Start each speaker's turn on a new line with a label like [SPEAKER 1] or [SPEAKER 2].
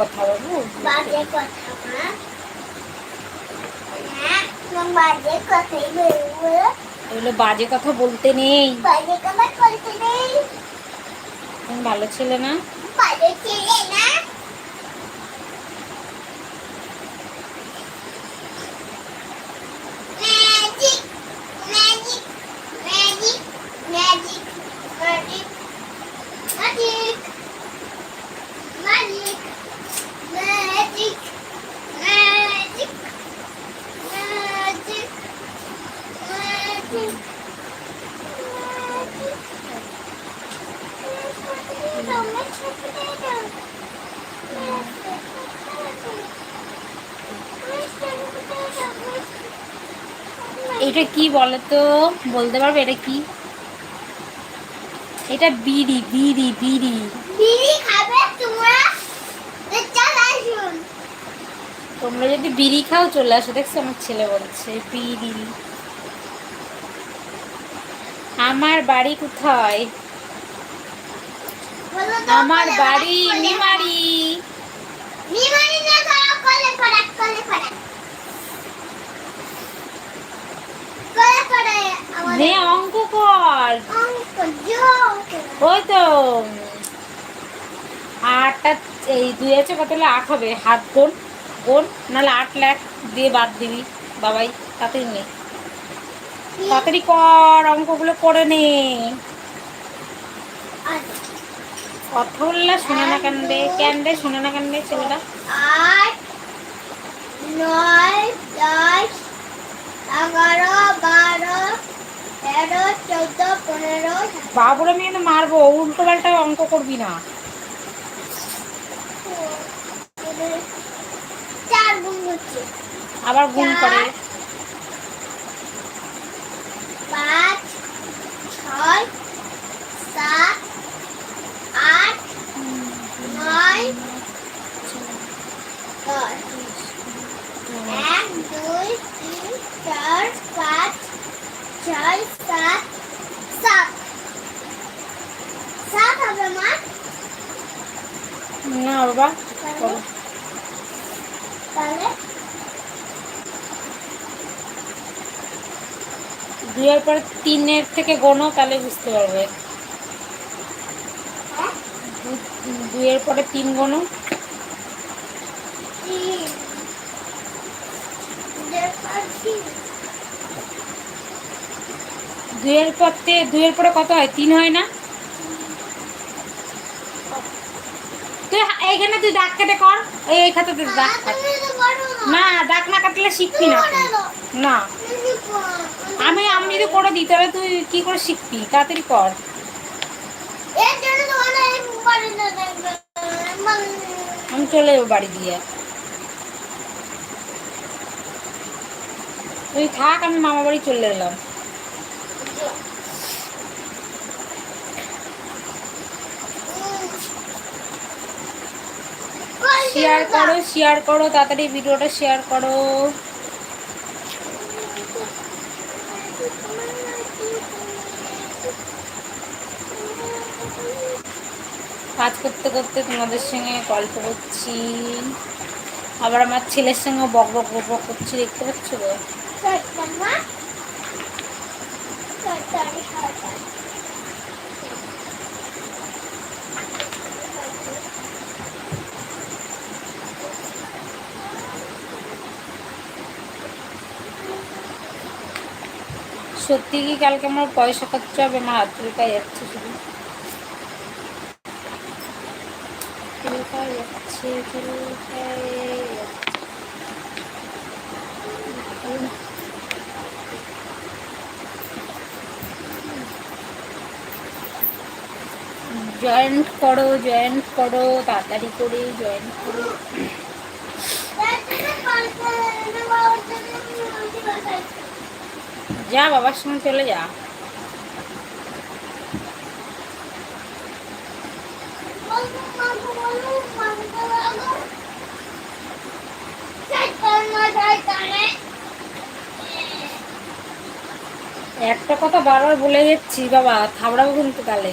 [SPEAKER 1] কথা বাবু?
[SPEAKER 2] বাজে কথা হ্যাঁ
[SPEAKER 1] এগুলো বাজে কথা বলতে নেই।
[SPEAKER 2] বাজে কথা বলতে নেই।
[SPEAKER 1] ভালো ছেলে না?
[SPEAKER 2] ভালো ছেলে না।
[SPEAKER 1] এটা কি বলো তো বলতে পারবে এটা কি? এটা বিড়ি বিড়ি বিড়ি।
[SPEAKER 2] বিড়ি খাবে তোমরা?
[SPEAKER 1] তোমরা যদি বিড়ি খাও চলে আসো। দেখছ আমার ছেলে বলছে বিড়ি। আমার বাড়ি কোথায়? আমার বাড়ি নিমারি
[SPEAKER 2] ফরাক। নিমারি না ধরো কলে ফরাক কলে ফরাক কলে ফরাক আমাদের
[SPEAKER 1] নে অঙ্ক কর। ওই তো। আটটা, এই দুই আছে কত হলে আট হবে। হাত গোন গোন নাহলে আট লাখ দিয়ে বাদ দিবি। বাবাই, তাড়াতাড়ি নে। তাড়াতাড়ি কর, অঙ্কগুলো করে নে। কথা বললে শুনে না কেন রে? কেন রে? শুনে না কেন রে ছেলেটা
[SPEAKER 2] আট, নয়, দশ, এগারো, বারো তেরো চৌদ্দ পনেরো
[SPEAKER 1] বাবুরে আমি কিন্তু মারবো উল্টো পাল্টা অঙ্ক করবি না।
[SPEAKER 2] চার গুণ হচ্ছে।
[SPEAKER 1] আবার গুণ করে।
[SPEAKER 2] পাঁচ ছয় সাত আট নয় দশ এক দুই তিন চার পাঁচ ছয় সাত সাত সাত হবে মা
[SPEAKER 1] না বাবা।
[SPEAKER 2] তাহলে
[SPEAKER 1] দুইয়ের পরে তিনের থেকে গোনো তাহলে বুঝতে পারবে।
[SPEAKER 2] হ্যাঁ?
[SPEAKER 1] দুইয়ের পরে তিন গোনো।
[SPEAKER 2] তিন। দুইয়ের পর তিন
[SPEAKER 1] দুইয়ের তে- দুইয়ের পরে কত হয়? তিন হয় না? তুই এইখানে তুই দাগ কেটে কর। এই খাতাতে দাগ না দাগ না কাটলে শিখবি না না। আমি আমি যদি করে দিই, তাহলে তুই কি করে শিখবি? তাড়াতাড়ি কর। আমি চলে যাব বাড়ি দিয়ে। তুই থাক, আমি মামা বাড়ি চলে এলাম। শেয়ার করো শেয়ার করো, তাড়াতাড়ি ভিডিওটা শেয়ার করো। কাজ করতে করতে তোমাদের সঙ্গে গল্প করছি। আবার আমার ছেলের সঙ্গে বক বক বক বক করছি, দেখতে পাচ্ছ তো সত্যি কি কালকে আমার পয়সা খরচ হবে? আমার হাত চুলকায় যাচ্ছে শুধু। যাচ্ছে। জয়েন্ট করো জয়েন্ট করো, তাড়াতাড়ি করে জয়েন্ট করো। যা বাবার সঙ্গে চলে যা। একটা কথা বারবার বলে যাচ্ছি বাবা থাবড়াবো কিন্তু তাহলে